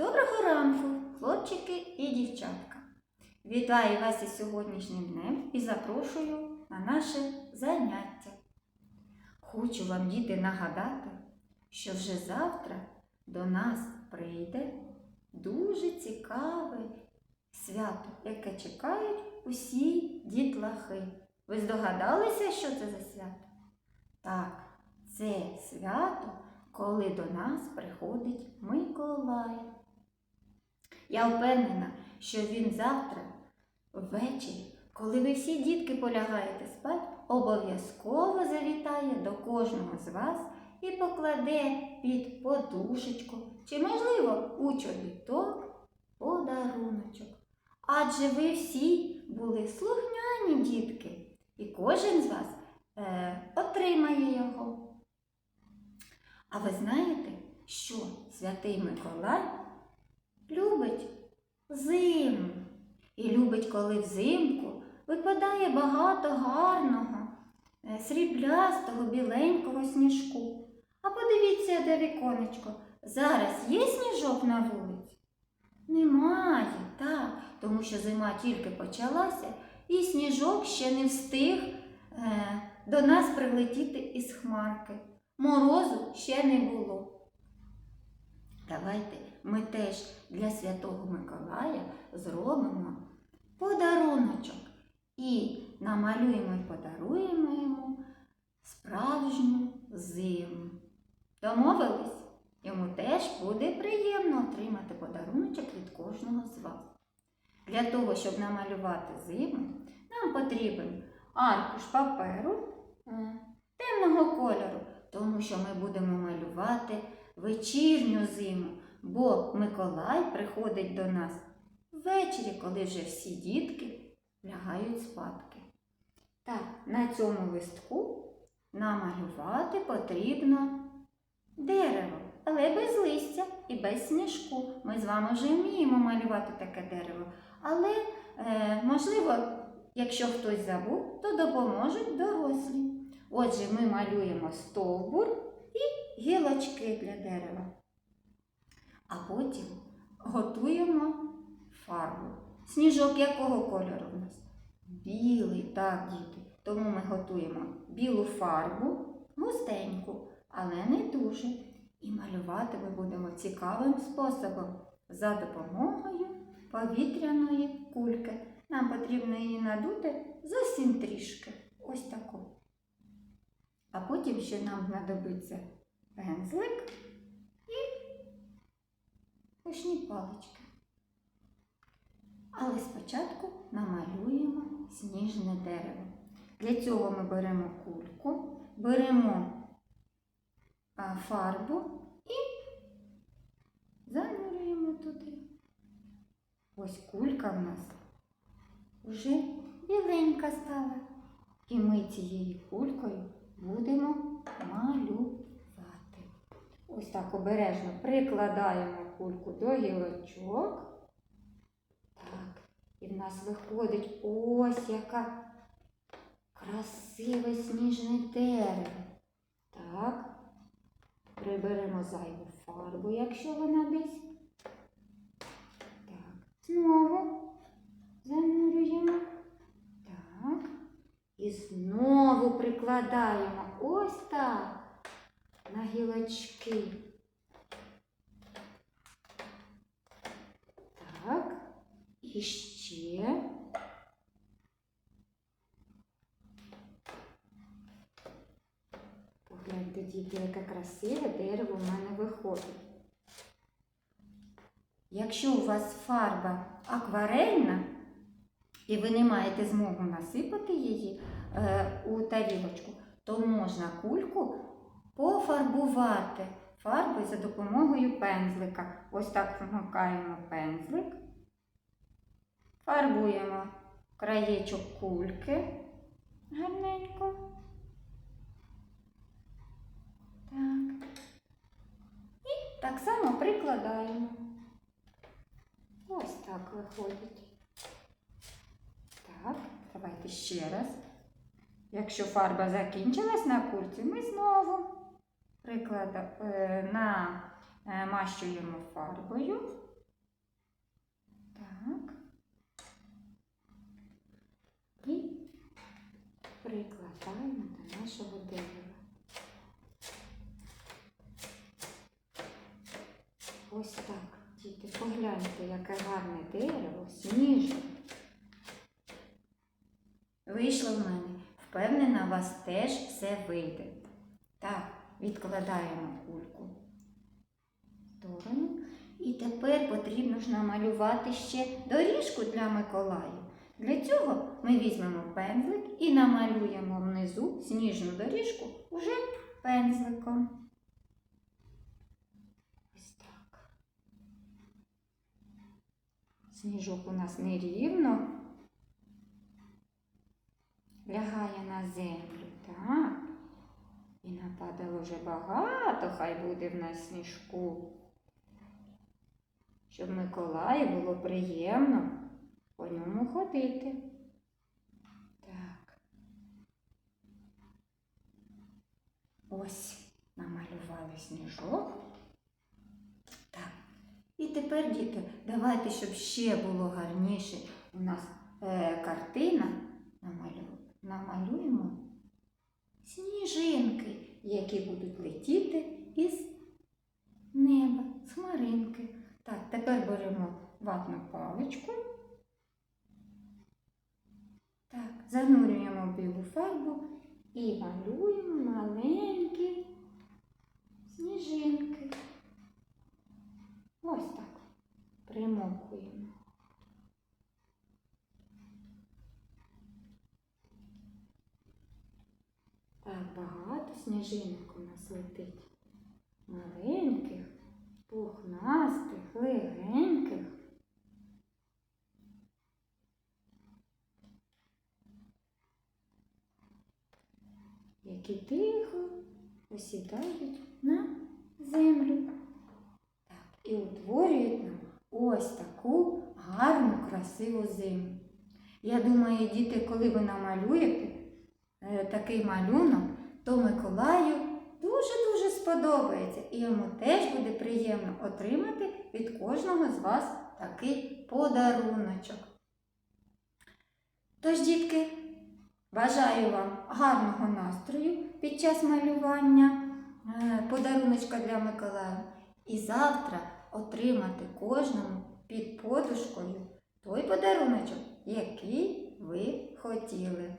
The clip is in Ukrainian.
Доброго ранку, хлопчики і дівчатка. Вітаю вас із сьогоднішнім днем і запрошую на наше заняття. Хочу вам, діти, нагадати, що вже завтра до нас прийде дуже цікаве свято, яке чекають усі дітлахи. Ви здогадалися, що це за свято? Так, це свято, коли до нас приходить Миколай. Я впевнена, що він завтра ввечері, коли ви всі дітки полягаєте спати, обов'язково завітає до кожного з вас і покладе під подушечку чи, можливо, у чобіток подаруночок. Адже ви всі були слухняні дітки, і кожен з вас е, отримає його. А ви знаєте, що святий Миколай любить зиму і любить, коли взимку випадає багато гарного, е, сріблястого, біленького сніжку. А подивіться, де віконечко. Зараз є сніжок на вулиці? Немає, так, тому що зима тільки почалася, і сніжок ще не встиг е, до нас прилетіти із хмарки. Морозу ще не було. Давайте ми теж для Святого Миколая зробимо подаруночок і намалюємо і подаруємо йому справжню зиму. Домовились? Йому теж буде приємно отримати подаруночок від кожного з вас. Для того, щоб намалювати зиму, нам потрібен аркуш паперу е, темного кольору, тому що ми будемо малювати вечірню зиму, бо Миколай приходить до нас ввечері, коли вже всі дітки лягають спадки. Так, на цьому листку намалювати потрібно дерево, але без листя і без сніжку. Ми з вами вже вміємо малювати таке дерево. Але, е, можливо, якщо хтось забув, то допоможуть дорослі. Отже, ми малюємо стовбур і гілочки для дерева. А потім готуємо фарбу. Сніжок якого кольору в нас? Білий, так, діти. Тому ми готуємо білу фарбу, густеньку, але не дуже. І малювати ми будемо цікавим способом за допомогою повітряної кульки. Нам потрібно її надути зовсім трішки. Ось таку. А потім ще нам знадобиться пензлик і пушні палички. Але спочатку намалюємо сніжне дерево. Для цього ми беремо кульку, беремо фарбу і занурюємо туди. Ось кулька в нас вже біленька стала. І ми цією кулькою будемо малювати. Ось так обережно прикладаємо кульку до гілочок. Так, і в нас виходить ось яка красиве сніжне дерево. Так, приберемо зайву фарбу, якщо вона десь. Так, знову занурюємо. Так. І знову прикладаємо ось так на гілочки. Так, і ще. Погляньте, діти, яке красиве дерево в мене виходить. Якщо у вас фарба акварельна, і ви не маєте змогу насипати її е, у тарілочку, то можна кульку пофарбувати фарбою за допомогою пензлика. Ось так вмикаємо пензлик, фарбуємо краєчок кульки гарненько. Так. І так само прикладаємо. Ось так виходить. Так, давайте ще раз. Якщо фарба закінчилась на курці, ми знову е, намащуємо фарбою Так. І прикладаємо до нашого дерева. Ось так, діти, погляньте, яке гарне дерево, сніжне. Вийшло в мене. Впевнена, у вас теж все вийде. Так, відкладаємо кульку в сторону. І тепер потрібно ж намалювати ще доріжку для Миколая. Для цього ми візьмемо пензлик і намалюємо внизу сніжну доріжку уже пензликом. Ось так. Сніжок у нас нерівно лягає на землю, так? І нападало вже багато, хай буде в нас сніжку. Щоб Миколаю було приємно по ньому ходити. Так. Ось намалювали сніжок. Так. І тепер, діти, давайте, щоб ще було гарніше у нас е, картина, намалю, намалюємо сніжинки, які будуть летіти із неба, з хмаринки. Так, тепер беремо ватну паличку. Так, занурюємо білу фарбу і малюємо маленькі сніжинки. Ось так. Примокуємо. Так, багато сніжинок у нас летить. Маленьких, пухнастих, легеньких. Які тихо осідають на землю. Так, і утворюють нам ось таку гарну, красиву землю. Я думаю, діти, коли ви намалюєте е, такий малюнок, то Миколаю дуже-дуже сподобається. І йому теж буде приємно отримати від кожного з вас такий подаруночок. Тож, дітки, бажаю вам гарного настрою під час малювання е, подаруночка для Миколая. І завтра отримати кожному під подушкою той подаруночок, який ви хотіли.